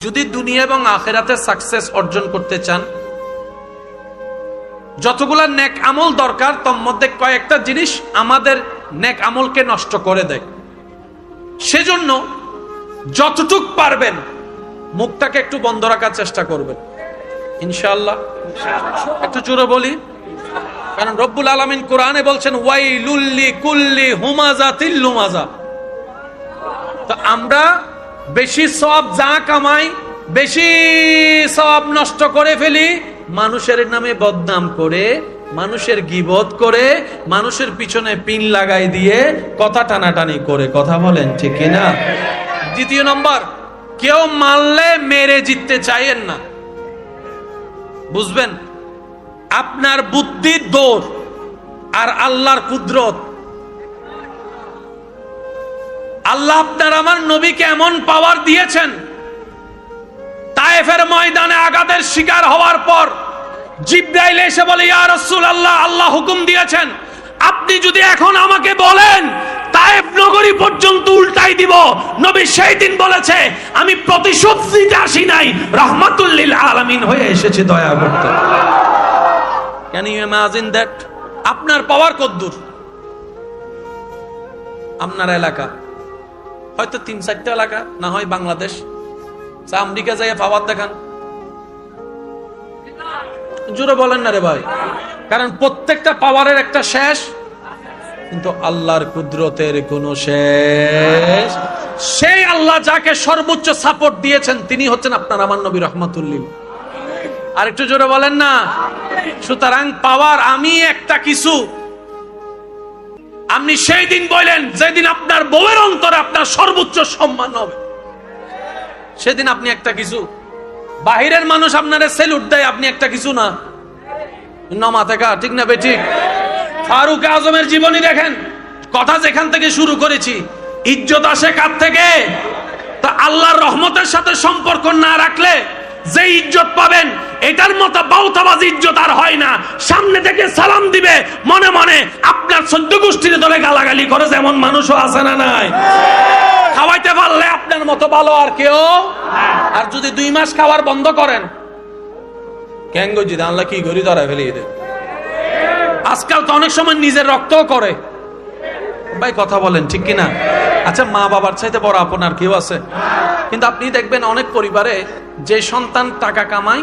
যদি দুনিয়া এবং আখেরাতে সাকসেস অর্জন করতে চান, যতগুলা নেক আমল দরকার, তোর মধ্যে কয়েকটা জিনিস আমাদের নেক আমলকে নষ্ট করে দেয়। সেজন্য যতটুক পারবেন, মুখটাকে একটু বন্ধ রাখার চেষ্টা করবেন। ইনশাল্লাহ একটু জোরে বলি। কারণ রব্বুল আলমিন কোরআনে বলছেন ওয়াই লুল্লি কুল্লি হুমাজা তিল্লুমাজা তো আমরা বেশি সব যা কামাই, বেশি সব নষ্ট করে ফেলি, মানুষের নামে বদনাম করে, মানুষের গিবত করে, মানুষের পিছনে পিন লাগাই দিয়ে কথা টানাটানি করে, কথা বলেন, ঠিক না? দ্বিতীয় নম্বর, কেউ মারলে মেরে জিততে চাইেন না। বুঝবেন? আপনার বুদ্ধির দৌড় আর আল্লাহর কুদরত। আল্লাহ আপনার আমার নবীকে এমন পাওয়ার দিয়েছেন। তায়েফের ময়দানে আঘাতের শিকার হওয়ার পর জিব্রাইল এসে বলে, ইয়া রাসূল আল্লাহ আল্লাহ হুকুম দিয়েছেন, আপনি যদি এখন আমাকে বলেন, তায়েফ নগরী পর্যন্ত উল্টাই দিব। নবী সেই দিন বলেছে, আমি প্রতিশোধ নিতে আসি নাই রহমাতুল্লিল আলামিন হয়ে এসেছি, দয়া করতে। ক্যান ইউ ইমাজিন দ্যাট আপনার পাওয়ার কদ্দুর। আপনার এলাকা। হয়তো তিন চারটা এলাকা, না হয় বাংলাদেশ। আমেরিকা যাই পাওয়ার দেখান। জোরে বলেন না রে ভাই। কারণ প্রত্যেকটা পাওয়ারের একটা শেষ, কিন্তু আল্লাহর কুদরতের কোন শেষ। সেই আল্লাহ যাকে সর্বোচ্চ সাপোর্ট দিয়েছেন, তিনি হচ্ছেন আপনার আমার নবী রহমাতুল্লিল। আর একটু জোরে বলেন না। সুতরাং পাওয়ার আমি একটা কিছু। আপনি সেই দিন বললেন, যেদিন আপনার বউয়ের অন্তরে আপনার সর্বোচ্চ সম্মান হবে। সেদিন আপনি একটা কিছু, বাহিরের মানুষ আপনার সেলুট দেয়, আপনি একটা কিছু না। নমা থেকে ঠিক না বেঠিক ফারুক আজমের জীবনী দেখেন, কথা যেখান থেকে শুরু করেছি, ইজ্জত আসে কার থেকে? তা আল্লাহর রহমতের সাথে সম্পর্ক না রাখলে যে ইজ্জত পাবেন এটার মতো বাউতাবাজ ইজ্জত আর হয় না। সামনে থেকে সালাম দিবে, মনে মনে আপনার সদ্য গোষ্ঠীর ধরে গালাগালি করে যেমন মানুষও আছে না নাই। খাওয়াইতে পারলে আপনার মতো ভালো আর কেউ? আর যদি দুই মাস খাবার বন্ধ করেন? কেন আল্লাহ কি করি ধরা ফেলিয়ে দেয় আজকাল তো অনেক সময় নিজের রক্তও করে। ভাই, কথা বলেন, ঠিক কিনা? আচ্ছা মা বাবার চাইতে বড় আপনার কেউ আছে? কিন্তু আপনি দেখবেন অনেক পরিবারে যে সন্তান টাকা কামায়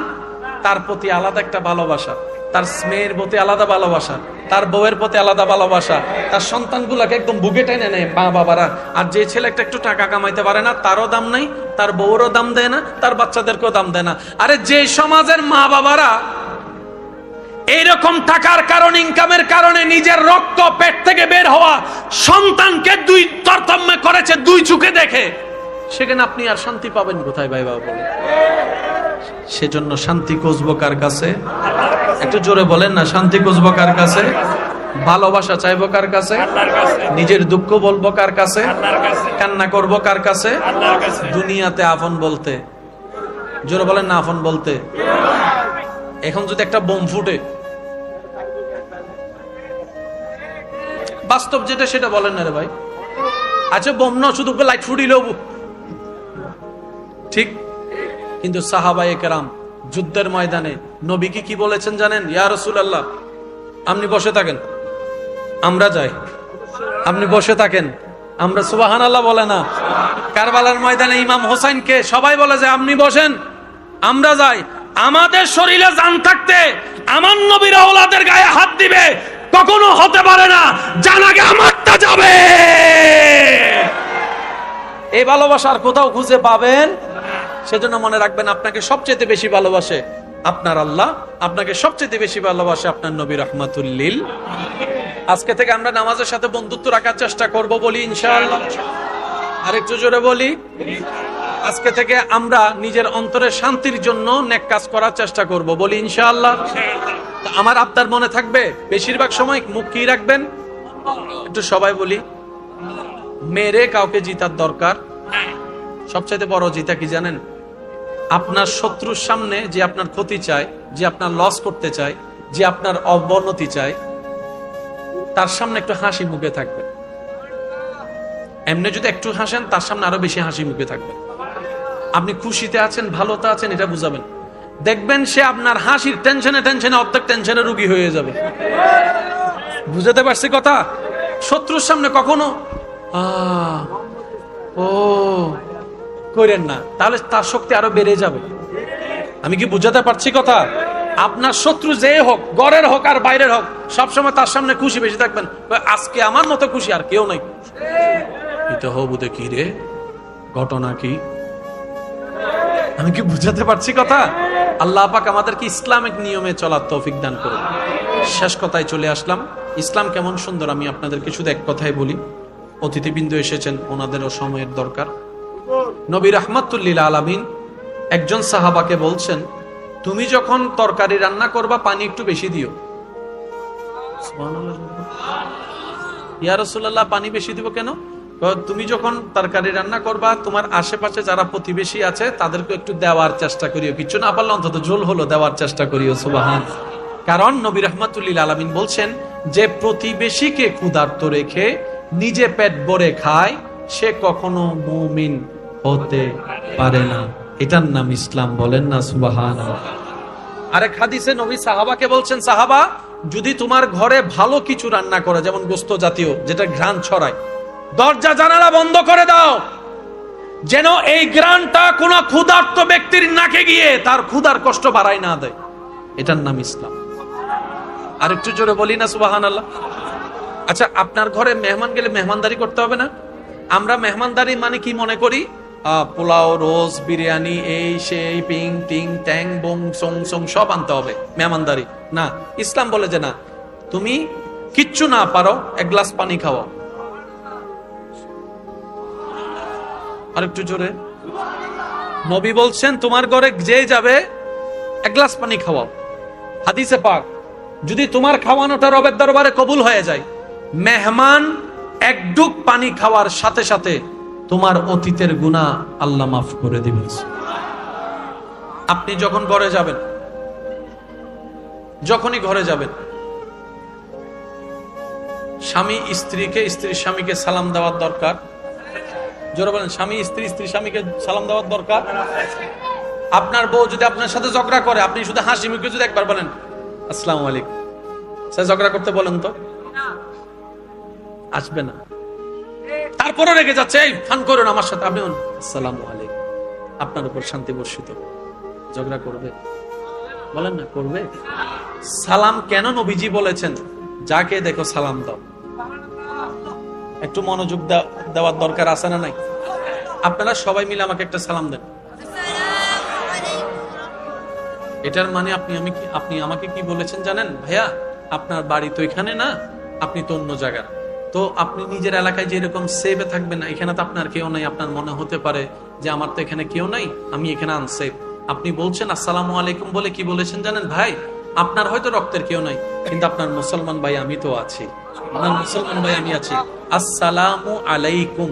তার প্রতি আলাদা একটা ভালোবাসা, তার স্মেয়ের প্রতি আলাদা ভালোবাসা, তার বউয়ের প্রতি আলাদা ভালোবাসা, তার সন্তানগুলাকে একদম বুকে টেনে নেয় মা বাবারা। আর যে ছেলে একটা একটু টাকা কামাইতে পারে না, তারও দাম নাই, তার বউরও দাম দেয় না, তার বাচ্চাদেরকেও দাম দেয় না। আরে যে সমাজের মা বাবারা এইরকম টাকার কারণ ইনকামের কারণে নিজের রক্ত পেট থেকে বের হওয়া সন্তানকে দুই তরতম্য করেছে, দুই চোখে দেখে, সেখানে আপনি আর শান্তি পাবেন কোথায় ভাই বাবা বলে সেজন্য শান্তি খুঁজবো কার কাছে? একটু জোরে বলেন না, শান্তি খুঁজবো কার কাছে? ভালোবাসা চাইব কার কাছে? নিজের দুঃখ বলব কার কাছে? কান্না করব কার কাছে? দুনিয়াতে আপন বলতে। জোরে বলেন না আপন বলতে। এখন যদি একটা বোম ফুটে। বাস্তব যেটা সেটা বলেন না রে ভাই। আচ্ছা বোম না, শুধু লাইট ফুটিলেও ঠিক? কিন্তু সাহাবাই কেরাম যুদ্ধের ময়দানে নবীকে কি বলেছেন জানেন? ইয়া রসুল আল্লাহ আপনি বসে থাকেন। আমরা যাই। আপনি বসে থাকেন। আমরা সুবাহান আল্লাহ বলে না। কারবালার ময়দানে ইমাম হোসাইনকে সবাই বলে যে, আপনি বসেন। আমরা যাই। আমাদের শরীরে জান থাকতে আমার নবীর ওলাদের গায়ে হাত দিবে, কখনো হতে পারে না। জানাকে আমারটা যাবে। এই ভালোবাসার কোথাও খুঁজে পাবেন সেজন্য মনে রাখবেন, আপনাকে সবচেয়ে বেশি ভালোবাসে আপনার আল্লাহ, আপনাকে সবচেয়ে বেশি ভালোবাসে আপনার নবী রহমাতুল্লিল আজকে থেকে আমরা নামাজের সাথে বন্ধুত্ব রাখার চেষ্টা করব বলি, ইনশাআল্লাহ। আরেকটু জোরে বলি, আজকে থেকে আমরা নিজের অন্তরের শান্তির জন্য নেক কাজ করার চেষ্টা করব বলি, ইনশাআল্লাহ। আমার আপনার মনে থাকবে, বেশিরভাগ সময় মুখ কি রাখবেন? একটু সবাই বলি, মেরে কাউকে জিতার দরকার। সবচাইতে বড় জিতা কি জানেন? আপনার শত্রুর সামনে যে আপনার ক্ষতি চায়, যে আপনার লস করতে চায়, যে আপনার অবনতি চায়, তার সামনে একটু হাসি মুখে থাকবে। এমনি যদি একটু হাসেন, তার সামনে আরও বেশি হাসি মুখে থাকবে। আপনি খুশিতে আছেন, ভালোতে আছেন, এটা বুঝাবেন। দেখবেন সে আপনার হাসির টেনশনে টেনশনে অর্ধেক টেনশনে রুগী হয়ে যাবে। বুঝাতে পারছি কথা? শত্রুর সামনে কখনো ও করেন না, তাহলে তার শক্তি আরও বেড়ে যাবে। আমি কি বুঝাতে পারছি কথা? আপনার শত্রু যে হোক, গড়ের হোক আর বাইরের হোক, সবসময় তার সামনে খুশি বেশি থাকবেন। আজকে আমার মতো খুশি আর কেউ নাই। এটা হবুদে কি রে, ঘটনা কি? আমি কি বুঝাতে পারছি কথা? আল্লাহ পাক আমাদেরকে ইসলামিক নিয়মে চলার তৌফিক দান করুন। শেষ কথায় চলে আসলাম। ইসলাম কেমন সুন্দর, আমি আপনাদেরকে শুধু এক কথাই বলি। অতিথিবৃন্দ এসেছেন, ওনাদেরও সময়ের দরকার। নবী রহমতুল্লিল আলামিন একজন সাহাবাকে বলছেন, তুমি যখন তরকারি রান্না করবা, পানি একটু বেশি দিও। ইয়ারসুল্লাহ পানি বেশি দিব কেন? তুমি যখন তরকারি রান্না করবা, তোমার আশেপাশে যারা প্রতিবেশী আছে, তাদেরকে একটু দেওয়ার চেষ্টা করিও। কিছু না পারলে অন্তত ঝোল হলো, দেওয়ার চেষ্টা করিও, সুবাহান। কারণ নবী রহমাতুল্লিল আলমিন বলছেন, যে প্রতিবেশীকে ক্ষুধার্ত রেখে নিজে পেট ভরে খায়, সে কখনো মুমিন হতে পারে না। এটার নাম ইসলাম, বলেন না সুবাহান আরেক হাদিসে নবী সাহাবাকে বলছেন, সাহাবা, যদি তোমার ঘরে ভালো কিছু রান্না করে, যেমন গোস্ত জাতীয়, যেটা ঘ্রাণ ছড়ায়, দরজা জানালা বন্ধ করে দাও। যেন এই গ্রানটা কোন ক্ষুধার্ত ব্যক্তির নাকে গিয়ে তার ক্ষুধার কষ্ট বাড়াই না দেয়। এটার নাম ইসলাম। আর একটু জোরে বলি না সুবাহান আল্লাহ আচ্ছা আপনার ঘরে মেহমান গেলে মেহমানদারি করতে হবে না? আমরা মেহমানদারি মানে কি মনে করি? পোলাও, রোজ, বিরিয়ানি, এই, সেই, পিং, টিং, ট্যাং, বং, সং সং, সব আনতে হবে, মেহমানদারি। না, ইসলাম বলে যে না, তুমি কিচ্ছু না পারো, এক গ্লাস পানি খাওয়াও। আর একটু জোরে। নবী বলছেন, তোমার ঘরে যে যাবে, এক গ্লাস পানি খাওয়াও। হাদিসে পাক, যদি তোমার খাওয়ানোটা রবের দরবারে কবুল হয়ে যায়, মেহমান এক পানি খাওয়ার সাথে সাথে তোমার অতীতের গুণা আল্লাহ মাফ করে দিবেন। আপনি যখন ঘরে যাবেন, যখনই ঘরে যাবেন, স্বামী স্ত্রীকে, স্ত্রী স্বামীকে সালাম দেওয়ার দরকার। জোরে বলেন, স্বামী, স্ত্রী স্ত্রী স্বামীকে সালাম দেওয়ার দরকার? আপনার বউ যদি আপনার সাথে ঝগড়া করে, আপনি শুধু হাসি মুখে যদি একবার বলেন, আসসালামু আলাইকুম। সে ঝগড়া করতে বলেন তো? আসবে না। তারপরে রেগে যাচ্ছে, এই, ফান করুন আমার সাথে, আপনি আলাইকুম। আপনার উপর শান্তি বর্ষিত। ঝগড়া করবে? বলেন না, করবে। সালাম কেন নবীজি বলেছেন? যাকে দেখো সালাম দাও। একটু মনোযোগ দেওয়ার দরকার আছে না নাই? আপনারা সবাই মিলে আমাকে একটা সালাম দেন। এটার মানে আপনি আমি আপনি আমাকে কি বলেছেন জানেন? ভাইয়া, আপনার বাড়ি তো এখানে না, আপনি তো অন্য জায়গার। তো আপনি নিজের এলাকায় যেরকম সেভে থাকবেন এখানে তো আপনার কেউ নাই, আপনার মনে হতে পারে যে আমার তো এখানে কেউ নাই, আমি এখানে আনসেফ আপনি বলছেন, আসসালামু আলাইকুম বলে কি বলেছেন জানেন ভাই? আপনার হয়তো রক্তের কেউ নাই, কিন্তু আপনার মুসলমান ভাই আমি তো আছি। আপনার মুসলমান ভাই আমি আছি। আসসালামু আলাইকুম।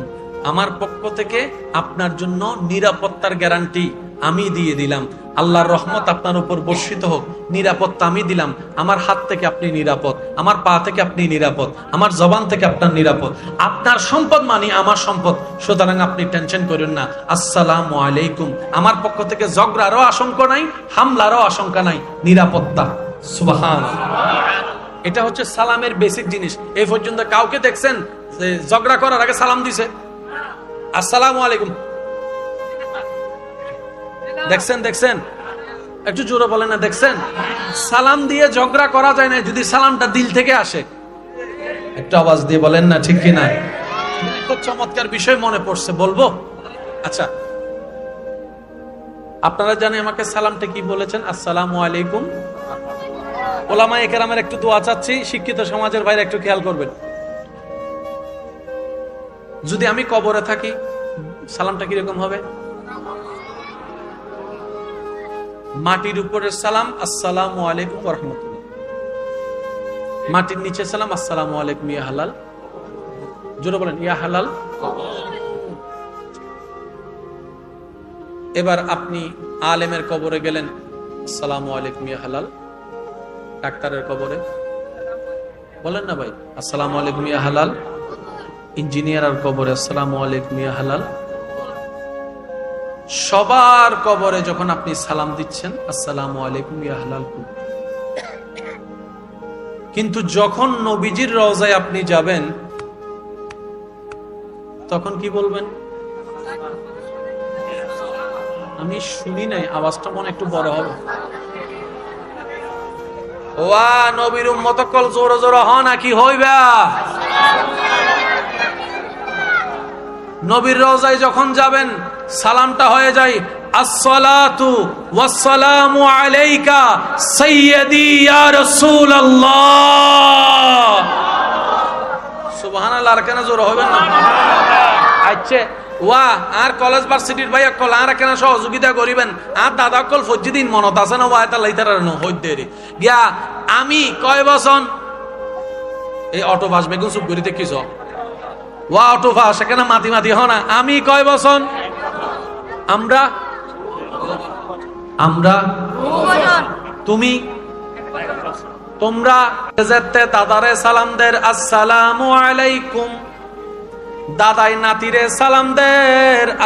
আমার পক্ষ থেকে আপনার জন্য নিরাপত্তার গ্যারান্টি আমি দিয়ে দিলাম। আল্লাহর রহমত আপনার উপর বর্ষিত হোক, নিরাপত্তা আমি দিলাম। আমার হাত থেকে আপনি নিরাপদ, আমার পা থেকে আপনি নিরাপদ, আমার জবান থেকে আপনার নিরাপদ। আপনার সম্পদ মানে আমার সম্পদ। সুতরাং আপনি টেনশন করেন না। আসসালাম আলাইকুম। আমার পক্ষ থেকে ঝগড়ারও আশঙ্কা নাই, হামলারও আশঙ্কা নাই। নিরাপত্তা। সুবাহান। এটা হচ্ছে সালামের বেসিক জিনিস। এই পর্যন্ত কাউকে দেখছেন যে ঝগড়া করার আগে সালাম দিছে? আসসালামু আলাইকুম। দেখছেন দেখছেন? একটু জোরে বলেন না, দেখছেন? সালাম দিয়ে ঝগড়া করা যায় না, যদি সালামটা দিল থেকে আসে। একটু আওয়াজ দিয়ে বলেন না, ঠিক কিনা? চমৎকার বিষয় মনে পড়ছে, বলব? আচ্ছা। আপনারা জানেন আমাকে সালামটা কি বলেছেন? আসসালামু আলাইকুম। ওলামা একেরামের একটু দোয়া চাচ্ছি, শিক্ষিত সমাজের বাইরে একটু খেয়াল করবেন। যদি আমি কবরে থাকি, সালামটা কীরকম হবে? মাটির উপরে সালাম, আসসালামু আলাইকুম রহমতুল্লাহ। মাটির নিচে সালাম, আসসালামু আলাইকুম ইয়া হালাল। জোরে বলেন, ইয়া হালাল। এবার আপনি আলেমের কবরে গেলেন, আসসালামু আলাইকুম ইয়া হালাল। ডাক্তারের কবরে। বলেন না ভাই, আসসালামু আলাইকুম ইয়া হালাল। ইঞ্জিনিয়ার আর কবরে, আসসালামু আলাইকুম ইয়া হালাল। সবার কবরে যখন আপনি সালাম দিচ্ছেন, আসসালামু আলাইকুম ইয়া কিন্তু যখন নবীজির রওজায় আপনি যাবেন, তখন কি বলবেন? আমি শুনি নাই, আওয়াজটা মনে একটু বড় হবে। ওয়া নবীর উম্মত কল জোরে জোরে হ নাকি হইবা? নবীর রওজায় যখন যাবেন সালামটা হয়ে যায়, আসসালাতু ওয়াসসালামু আলাইকা সাইয়্যিদি ইয়া রাসূলুল্লাহ। সুবহানাল্লাহ, আর কেন জোরে হবেন না? আচ্ছা ওয়া আর কলেজ ভার্সিটির ভাই কল, আর কেন সহযোগিতা করিবেন? আর দাদা কল ফজ্জি দিন মনত আছে না ওয়া এটা লাইতার ন, হইতে গিয়া, আমি কয় বছর এই অটো ভাস, বেগুন চুপ করিতে কিছ ওয়া অটো ভাস সেখানে মাতি মাতি হ না। আমি কয় বছর আমরা আমরা, তুমি, তোমরা দাদারে সালাম দের, আসসালামু আলাইকুম। দাদাই নাতিরে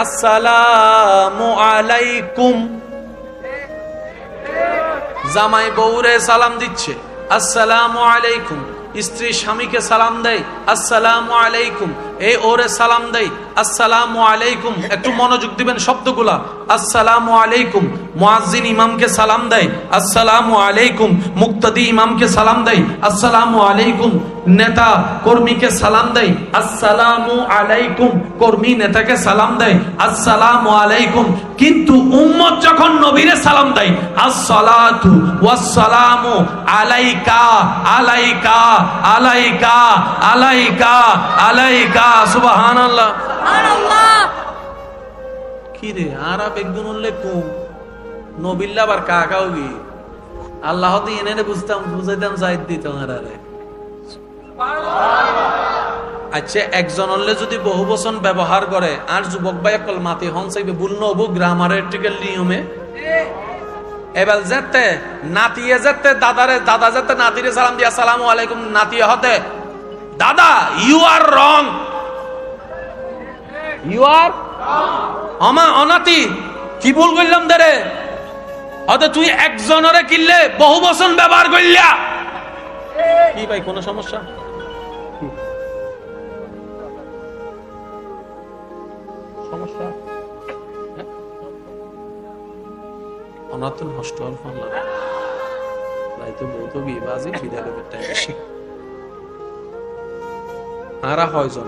আসসালামু আলাইকুম। জামাই বউরে সালাম দিচ্ছে, আসসালামু আলাইকুম। স্ত্রী স্বামীকে সালাম দেয়, আসসালামু আলাইকুম। এ ওরে সালাম দেয় আলাইকুম। একটু মনোযোগ দিবেন শব্দগুলা। আলাইকুম। ইমামকে সালাম দেয়। আলাইকুম। মুক্তাদি ইমামকে সালাম দেয়। আলাইকুম। নেতা কর্মীকে সালাম দেয়। আলাইকুম। কর্মী নেতাকে সালাম দেয়। আলাইকুম। কিন্তু উম্মত যখন নবীরে সালাম দেয়, আসসালাতু ওয়াসসালামু আলাইকা আলাইকা আলাইকা আলাইকা আলাইকা, সুবহানাল্লাহ। কি রে আর একজন উল্লেখ কুম নবিল্লা আবার কাকাও গি আল্লাহ তো এনে বুঝতাম বুঝাইতাম সাইড দিতাম আরে আচ্ছা একজন হলে যদি বহু বচন ব্যবহার করে আর যুবক ভাই কল মাতি হন চাইবে ভুল নবু গ্রামারেটিক্যাল নিয়মে। এবার যেতে নাতিয়ে যেতে দাদারে দাদা যেতে নাতিরে সালাম দিয়া সালাম আলাইকুম নাতিয়ে হতে। দাদা ইউ আর রং ইউ আর আমা অনাতি কি ভুল করলাম দারে হয়তো তুই একজনরে কিনলে বহু বচন ব্যবহার করলিয়া। কি ভাই কোনো সমস্যা? সমস্যা? হ্যাঁ? নষ্ট লাগে তাই তো বউ বিয়ে বাজে বিদায় হয়জন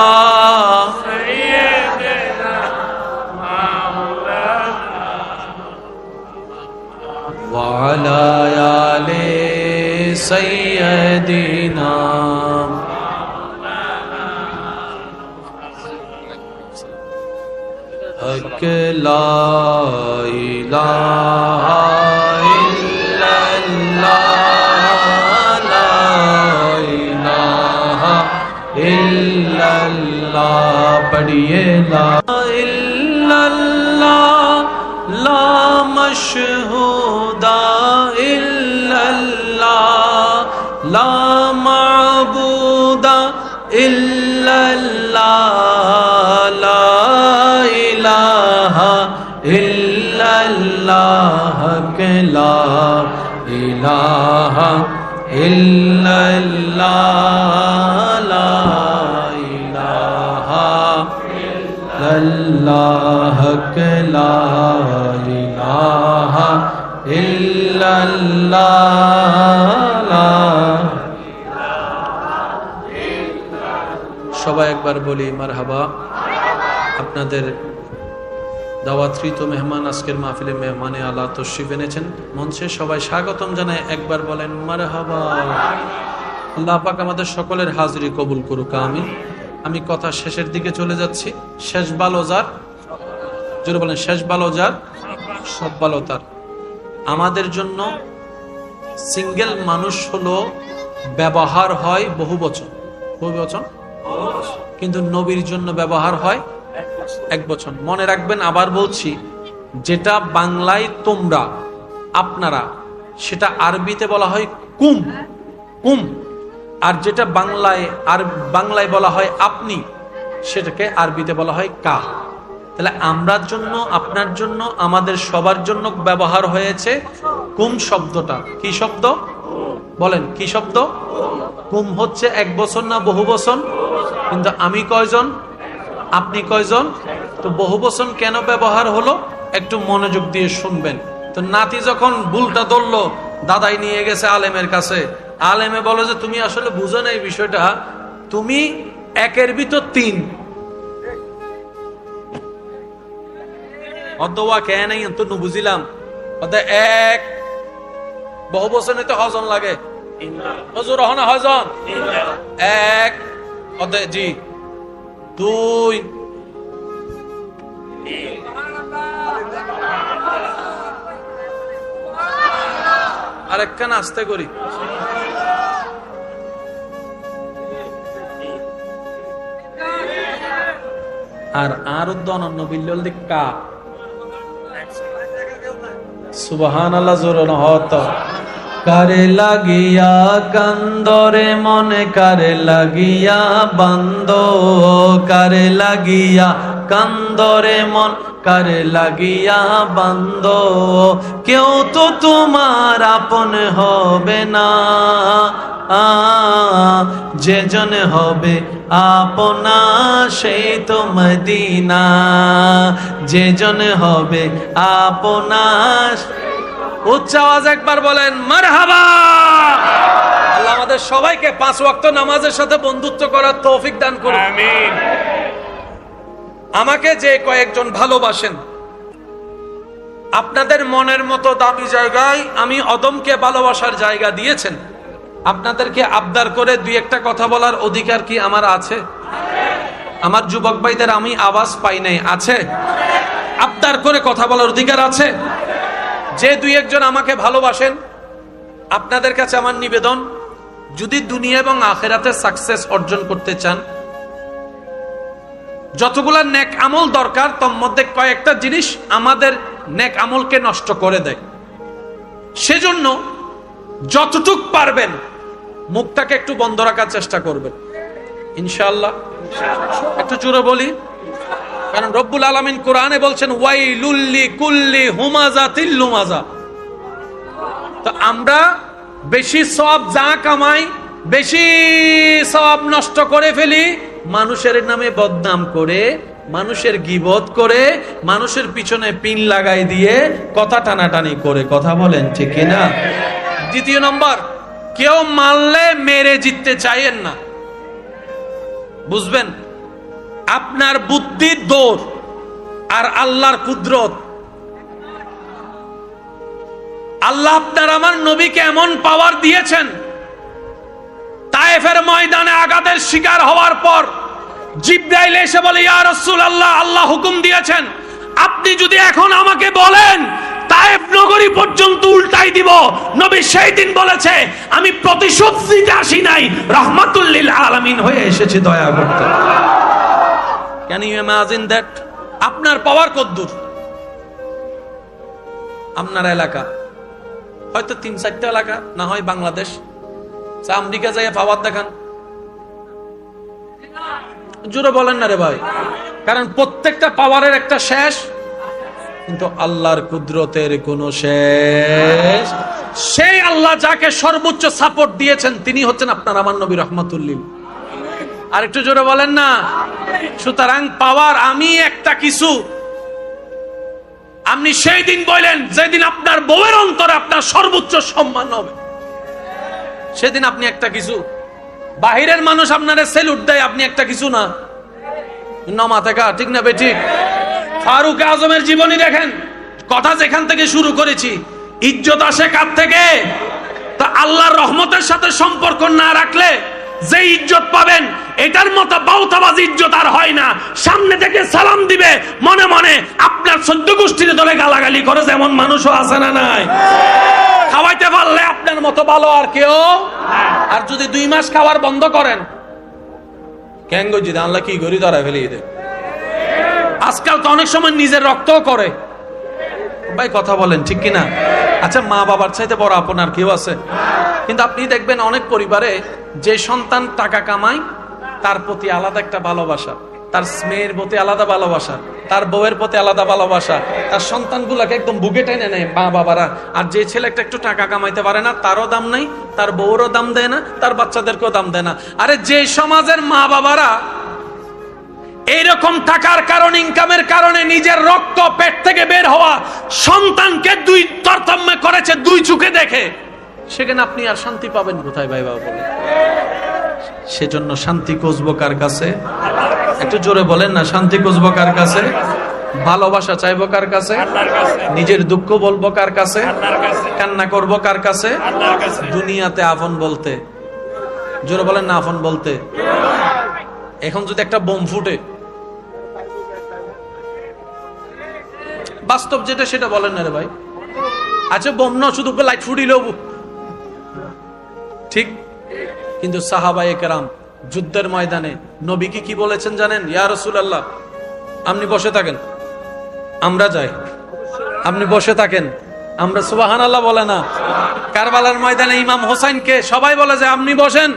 وعلى آل سيدنا حق لا إله إلا الله لا إله إلا الله پڑھیے لا إله সবাই একবার বলি মারহাবা আপনাদের দাওয়াতৃত মেহমান, আজকের মাহফিলে মেহমানে আলা তশরিফ এনেছেন। মঞ্চে সবাই স্বাগতম জানায় একবার বলেন, মারহাবা। আল্লাহ পাক আমাদের সকলের হাজিরি কবুল করুক আমি আমি কথা শেষের দিকে চলে যাচ্ছি। শেষ বালো যার? জোরে বলেন, শেষ বালো যার? সব বালো তার। আমাদের জন্য সিঙ্গেল মানুষ হলো ব্যবহার হয় বহু বচন। বহু বচন? কিন্তু নবীর জন্য ব্যবহার হয় এক বছর। মনে রাখবেন, আবার বলছি, যেটা বাংলায় তোমরা, আপনারা, সেটা আরবিতে বলা হয় কুম। কুম। আর যেটা বাংলায়, আর বাংলায় বলা হয় আপনি, সেটাকে আরবিতে বলা হয় কা। তাহলে আমরার জন্য, আপনার জন্য, আমাদের সবার জন্য ব্যবহার হয়েছে কুম শব্দটা। কি শব্দ? বলেন, কি শব্দ? কুম হচ্ছে এক বছর না বহু বছর? কিন্তু আমি কয়জন? আপনি কয়জন? তো বহু বচন কেন ব্যবহার হলো? একটু মনোযোগ দিয়ে শুনবেন। তো নাতি যখন ভুলটা ধরলো, দাদাই নিয়ে গেছে আলেমের কাছে। আলেমে বলে যে, তুমি আসলে বুঝো না এই বিষয়টা। তুমি একের ভিতর তিন। অদ্দওয়া কে নাই বুঝিলাম। এক। তো লাগে। এক। জি। দুই। আর আরেকখান আস্তে করি। আর আর অন্য বিল্লল দিক কা সুবহান আল্লাহ জোরন হত কারে লাগিয়া কান্দরে, মনে কারে লাগিয়া বান্দ কারে লাগিয়া কান্দরে, মন কারে লাগিয়া বান্দ কেউ তো তোমার আপন হবে না। যেজন হবে আপনা সেই তো মদিনা। যেজন হবে আপনা উচ্চ আওয়াজ একবার বলেন মারহাবা! আল্লাহ আমাদের সবাইকে পাঁচ ওয়াক্ত নামাজের সাথে বন্ধুত্ব করার তৌফিক দান করুন। আমিন। আমাকে যে কয়েকজন ভালোবাসেন আপনাদের মনের মতো দামি জায়গায় আমি অদমকে ভালোবাসার জায়গা দিয়েছেন। আপনাদেরকে আবদার করে দুই একটা কথা বলার অধিকার কি আমার আছে? আমার যুবক ভাইদের আমি আওয়াজ পাই নাই আছে? আবদার করে কথা বলার অধিকার আছে? যে দুই একজন আমাকে ভালোবাসেন, আপনাদের কাছে আমার নিবেদন, যদি দুনিয়া এবং আখেরাতে সাকসেস অর্জন করতে চান, যতগুলা নেক আমল দরকার, তোর মধ্যে কয়েকটা জিনিস আমাদের নেক আমলকে নষ্ট করে দেয়। সেজন্য যতটুক পারবেন, মুখটাকে একটু বন্ধ রাখার চেষ্টা করবেন। ইনশাআল্লাহ। একটু জোরে বলি কারণ রব্বুল আলমিন কোরআনে বলছেন ওয়াই লুল্লি কুল্লি হুমাজা তিল্লুমাজা তো আমরা বেশি সব যা কামাই, বেশি সব নষ্ট করে ফেলি, মানুষের নামে বদনাম করে, মানুষের গিবত করে, মানুষের পিছনে পিন লাগাই দিয়ে কথা টানাটানি করে, কথা বলেন, ঠিক কিনা দ্বিতীয় নম্বর, কেউ মারলে মেরে জিততে চাইেন না। বুঝবেন? আপনার বুদ্ধির দৌড় আর আল্লাহর কুদরত। আল্লাহ আপনার আমার নবীকে এমন পাওয়ার দিয়েছেন, তায়েফের ময়দানে আগাদের শিকার হওয়ার পর জিব্রাইল এসে বলে, ইয়া রাসূল আল্লাহ আল্লাহ হুকুম দিয়েছেন, আপনি যদি এখন আমাকে বলেন, তায়েফ নগরী পর্যন্ত উল্টাই দিব। নবী সেই দিন বলেছে, আমি প্রতিশোধ দিতে আসি নাই রহমাতুল্লিল আলামিন হয়ে এসেছি দয়া করতে। ক্যান ইউ ইমাজিন দ্যাট আপনার পাওয়ার কদ্দূর আপনার এলাকা। হয়তো তিন চারটা এলাকা, না হয় বাংলাদেশ। আমেরিকা যাই পাওয়ার দেখান। জোরে বলেন না রে ভাই। কারণ প্রত্যেকটা পাওয়ারের একটা শেষ, কিন্তু আল্লাহর কুদরতের কোন শেষ। সেই আল্লাহ যাকে সর্বোচ্চ সাপোর্ট দিয়েছেন, তিনি হচ্ছেন আপনার আমার নবী রহমতুল্লিল। আর একটু জোরে বলেন না। সুতরাং পাওয়ার আমি একটা কিছু। আপনি সেই দিন বললেন, যেদিন আপনার বউয়ের অন্তরে আপনার সর্বোচ্চ সম্মান হবে। সেদিন আপনি একটা কিছু। বাহিরের মানুষ আপনারা সেলুট দেয়, আপনি একটা কিছু না। নমা থেকে ঠিক না বে, ঠিক? ফারুক আজমের জীবনী দেখেন। কথা যেখান থেকে শুরু করেছি। ইজ্জত আসে কার থেকে? তা আল্লাহর রহমতের সাথে সম্পর্ক না রাখলে যে ইজ্জত পাবেন, এটার মতো বাউতাবাজ ইজ্জত আর হয় না। সামনে থেকে সালাম দিবে, মনে মনে আপনার সদ্য গোষ্ঠীর দলে গালাগালি করে যেমন মানুষও আছে না নাই। খাওয়াইতে পারলে আপনার মতো ভালো আর কেউ আর যদি দুই মাস খাওয়ার বন্ধ করেন কেন গজি আল্লাহ কি করি ধরা ফেলিয়ে দেয়? আজকাল তো অনেক সময় নিজের রক্তও করে। ভাই, কথা বলেন, ঠিক কিনা? আচ্ছা মা বাবার চাইতে বড় আপনার কেউ আছে? কিন্তু আপনি দেখবেন অনেক পরিবারে যে সন্তান টাকা কামায়, তার প্রতি আলাদা একটা ভালোবাসা, তার স্মেয়ের প্রতি আলাদা ভালোবাসা, তার বউয়ের প্রতি আলাদা ভালোবাসা, তার সন্তানগুলোকে একদম বুকে টেনে নেয় মা বাবারা। আর যে ছেলেটা একটু টাকা কামাইতে পারে না, তারও দাম নাই, তার বউরও দাম দেয় না, তার বাচ্চাদেরকেও দাম দেয় না। আরে, যে সমাজের মা বাবারা এইরকম টাকার কারণ ইনকামের কারণে নিজের রক্ত পেট থেকে বের হওয়া সন্তানকে দুই তরতম্য করেছে, দুই চোখে দেখে। সেখানে আপনি আর শান্তি পাবেন কোথায়, ভাই বাবা বলে সেজন্য শান্তি খুঁজবো কার কাছে? একটু জোরে বলেন না, শান্তি খুঁজবো কার কাছে? ভালোবাসা চাইব কার কাছে? নিজের দুঃখ বলব কার কাছে? কান্না করব কার কাছে? দুনিয়াতে আপন বলতে। জোরে বলেন না আপন বলতে। এখন যদি একটা বোম ফুটে। বাস্তব যেটা, সেটা বলেন না রে ভাই। আচ্ছা বোম না, শুধু লাইট ফুটিলেও ঠিক? কিন্তু সাহাবাই কেরাম যুদ্ধের ময়দানে নবী কি বলেছেন জানেন? ইয়া আল্লাহ আপনি বসে থাকেন। আমরা যাই। আপনি বসে থাকেন। আমরা সুবাহান আল্লাহ বলে না। কারবালার ময়দানে ইমাম হোসাইনকে সবাই বলে যে, আপনি বসেন।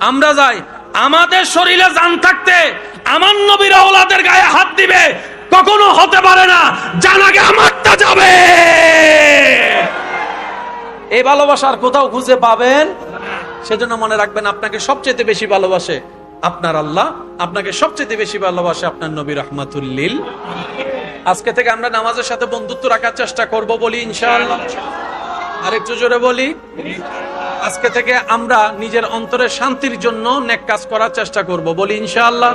আমরা যাই। আমাদের শরীরে জান থাকতে আমার নবীর ওলাদের গায়ে হাত দিবে, কখনো হতে পারে না, জান আগে আমারটা যাবে। এই ভালোবাসার কোথাও খুঁজে পাবেন? সেজন্য মনে রাখবেন, আপনাকে সবচেয়ে বেশি ভালোবাসে আপনার আল্লাহ, আপনাকে সবচেয়ে বেশি ভালোবাসে আপনার নবী রহমাতুল্লিল। আজকে থেকে আমরা নামাজের সাথে বন্ধুত্ব রাখার চেষ্টা করব বলি ইনশাআল্লাহ। আরেকটু জোরে বলি। আজকে থেকে আমরা নিজের অন্তরের শান্তির জন্য নেক কাজ করার চেষ্টা করব, বলি ইনশাআল্লাহ।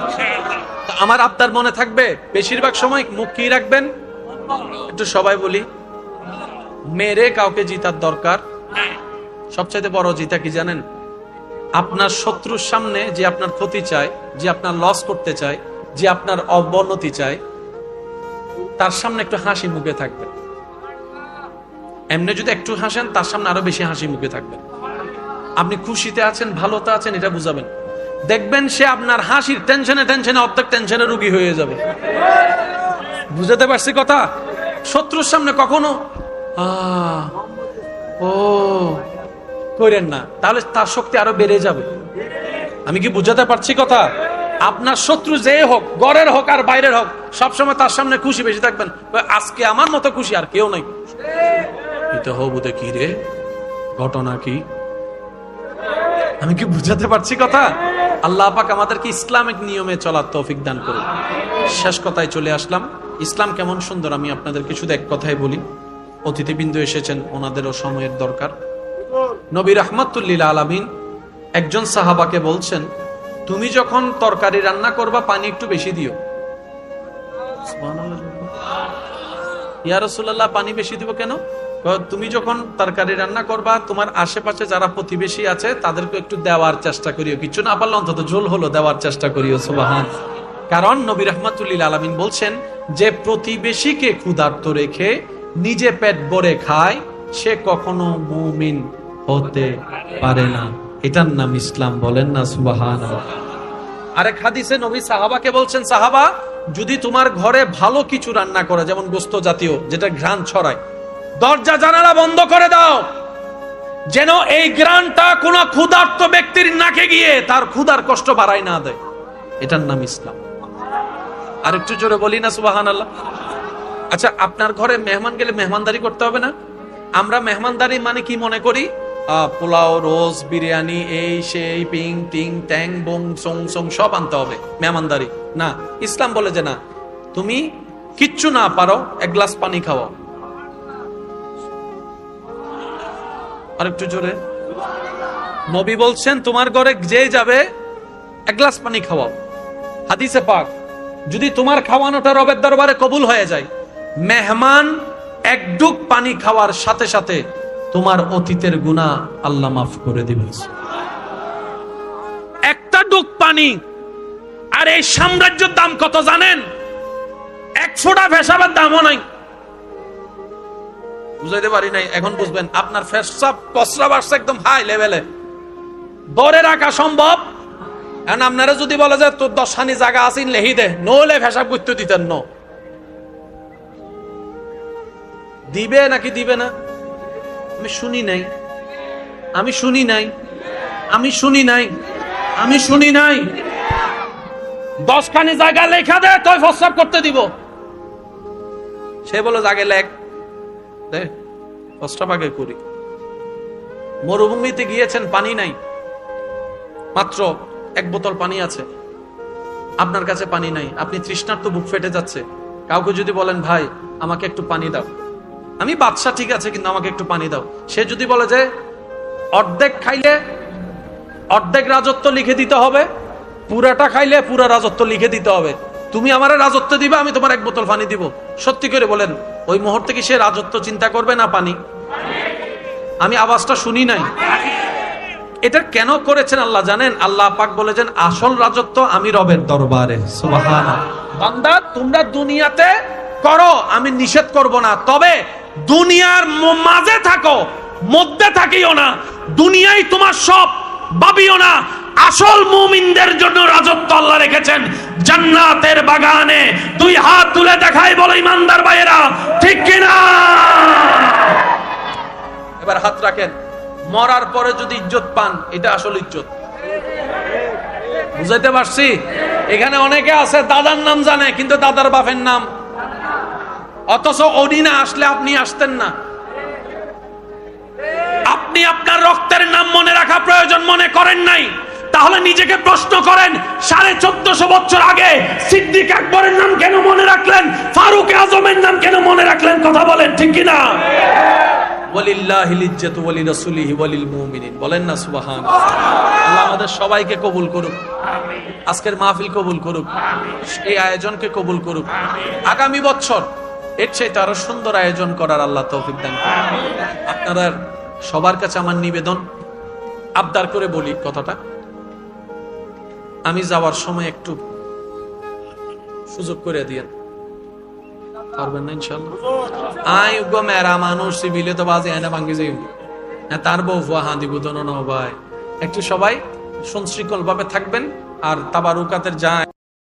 আমার আপনার মনে থাকবে, বেশিরভাগ সময় মুখ কি রাখবেন? একটু সবাই বলি, মেরে কাউকে জিতার দরকার। সবচাইতে বড় জিতা কি জানেন? আপনার শত্রুর সামনে যে আপনার ক্ষতি চায়, যে আপনার লস করতে চায়, যে আপনার অবনতি চায়, তার সামনে একটু হাসি মুখে থাকবে এমনি যদি একটু হাসেন, তার সামনে আরও বেশি হাসি মুখে থাকবেন। আপনি খুশিতে আছেন, ভালোতে আছেন, এটা বুঝাবেন। দেখবেন সে আপনার হাসির টেনশনে টেনশনে অর্ধেক টেনশনে রুগী হয়ে যাবে। বুঝাতে পারছি কথা? শত্রুর সামনে কখনো? ও করেন না। তাহলে তার শক্তি আরও বেড়ে যাবে। আমি কি বুঝাতে পারছি কথা? আপনার শত্রু যে হোক, গড়ের হোক আর বাইরের হোক, সবসময় তার সামনে খুশি বেশি থাকবেন। আজকে আমার মতো খুশি আর কেউ নাই। এটা হবুতে কি রে। ঘটনা কি? আমি কি বুঝাতে পারছি কথা? আল্লাহ পাক আমাদেরকে ইসলামিক নিয়মে চলার তৌফিক দান করুন শেষ কথায় চলে আসলাম। ইসলাম কেমন সুন্দর, আমি আপনাদেরকে শুধু এক কথাই বলি। অতিথিবৃন্দ এসেছেন, ওনাদেরও সময়ের দরকার। নবী রহমতুল্লিল আলামিন একজন সাহাবাকে বলছেন, তুমি যখন তরকারি রান্না করবা, পানি একটু বেশি দিও। ইয়া রাসূলুল্লাহ, পানি বেশি দিব কেন? তুমি যখন তরকারি রান্না করবা, তোমার আশেপাশে যারা প্রতিবেশী আছে, তাদেরকে একটু দেওয়ার চেষ্টা করিও। কিছু না পারলে অন্তত ঝোল হলো দেওয়ার চেষ্টা করিও, সুবাহান। কারণ নবী রহমাতুল্লিল আলামিন বলছেন, যে প্রতিবেশীকে ক্ষুধার্ত রেখে নিজে পেট ভরে খায়, সে কখনো মুমিন হতে পারে না। এটার নাম ইসলাম, বলেন না সুবাহান আরেক হাদিসে নবী সাহাবাকে বলছেন, সাহাবা, যদি তোমার ঘরে ভালো কিছু রান্না করে, যেমন গোস্ত জাতীয়, যেটা ঘ্রাণ ছড়ায় দরজা জানালা বন্ধ করে দাও। যেন এই গ্রানটা কোন ক্ষুধার্ত ব্যক্তির নাকে গিয়ে তার ক্ষুধার কষ্ট বাড়াই না দেয়। এটার নাম ইসলাম। আর একটু জোরে বলি না সুবাহান আল্লাহ আচ্ছা আপনার ঘরে মেহমান গেলে মেহমানদারি করতে হবে না? আমরা মেহমানদারি মানে কি মনে করি? পোলাও, রোজ বিরিয়ানি, এই, সেই, পিং, টিং, ট্যাং, বং, সং সং, সব আনতে হবে মেহমানদারি। না, ইসলাম বলে যে না, তুমি কিচ্ছু না পারো, এক গ্লাস পানি খাওয়াও। আর একটু জোরে। নবী বলছেন, তোমার ঘরে যে যাবে, এক গ্লাস পানি খাওয়াও। হাদিসে পাক, যদি তোমার খাওয়ানোটা রবের দরবারে কবুল হয়ে যায়, মেহমান এক ডুক পানি খাওয়ার সাথে সাথে তোমার অতীতের গুণা আল্লাহ মাফ করে দিবে পানি, আর এই সাম্রাজ্যের দাম কত জানেন? এক ফোঁটা পেশাবের দামও নাই। বুঝাইতে পারি নাই, এখন বুঝবেন, আপনার ফেসাব কসরা বাড়ছে একদম হাই লেভেলে দরে রাখা সম্ভব? এখন আপনারা যদি বলে যে, তোর দশখানি জায়গা আছেন লেহি দে। নইলে ফেসাব করতে দিতেন ন। দিবে নাকি দিবে না? আমি শুনি নাই। আমি শুনি নাই। আমি শুনি নাই। আমি শুনি নাই। দশখানি জায়গা লেখা দে, তুই ফসাব করতে দিব। সে বলে, জাগে লেখ। করি। মরুভূমিতে গিয়েছেন, পানি নাই। মাত্র এক বোতল পানি আছে। আপনার কাছে পানি নাই। আপনি তৃষ্ণার তো বুক ফেটে যাচ্ছে। কাউকে যদি বলেন, ভাই, আমাকে একটু পানি দাও। আমি, বাদশা ঠিক আছে, কিন্তু আমাকে একটু পানি দাও। সে যদি বলে যে, অর্ধেক খাইলে অর্ধেক রাজত্ব লিখে দিতে হবে, পুরাটা খাইলে পুরা রাজত্ব লিখে দিতে হবে। তুমি আমার রাজত্ব দিবে, আমি তোমার এক বোতল পানি দিব। সত্যি করে বলেন। ওই মুহূর্তে কি সে রাজত্ব চিন্তা করবে না, পানি? আমি আওয়াজটা শুনি নাই। এটা কেন করেছেন আল্লাহ জানেন? আল্লাহ পাক বলেছেন, আসল রাজত্ব আমি রবের দরবারে। বান্দা, তোমরা দুনিয়াতে করো, আমি নিষেধ করব না। তবে দুনিয়ার মাঝে থাকো, মধ্যে থাকিও না। দুনিয়াই তোমার সব, ভাবিও না। আসল মুমিনদের জন্য রাজত্ব আল্লাহ রেখেছেন। জান্নাতের বাগানে দুই হাত তুলে দেখাই বলো ইমানদার ভাইয়েরা, ঠিক কিনা? এবার হাত রাখেন। মরার পরে যদি ইজ্জত পান, এটা আসল ইজ্জত। বুঝাইতে পারছি? এখানে অনেকে আছে, দাদার নাম জানে, কিন্তু দাদার বাপের নাম। অথচ উনি না আসলে আপনি আসতেন না। আপনি আপনার রক্তের নাম মনে রাখা প্রয়োজন মনে করেন নাই। তাহলে নিজেকে প্রশ্ন করেন সাড়ে চোদ্দশো বছর আগে সিদ্দিক আকবরের নাম কেন মনে রাখলেন? ফারুক আজমের নাম কেন মনে রাখলেন? কথা বলেন ঠিক কিনা? বলেন না সুবহান আল্লাহ আমাদের সবাইকে কবুল করুক। আজকের মাহফিল কবুল করুক। এই আয়োজনকে কবুল করুক। আগামী বছর এর চাইতে আরও সুন্দর আয়োজন করার আল্লাহ তৌফিক দান আপনারা সবার কাছে আমার নিবেদন আবদার করে বলি কথাটা। আমি যাওয়ার সময় একটু সুযোগ করে দিয়ে পারবেন না ইনশাল্লাহ আই গো মেরা মানুষ সিভিলে তো বাজে, এনে ভাঙ্গি যাই হ্যাঁ তার বউ ভুয়া হাঁদি বুধন ভাই। একটু সবাই সুশৃঙ্খল ভাবে থাকবেন আর তাবার উকাতের যা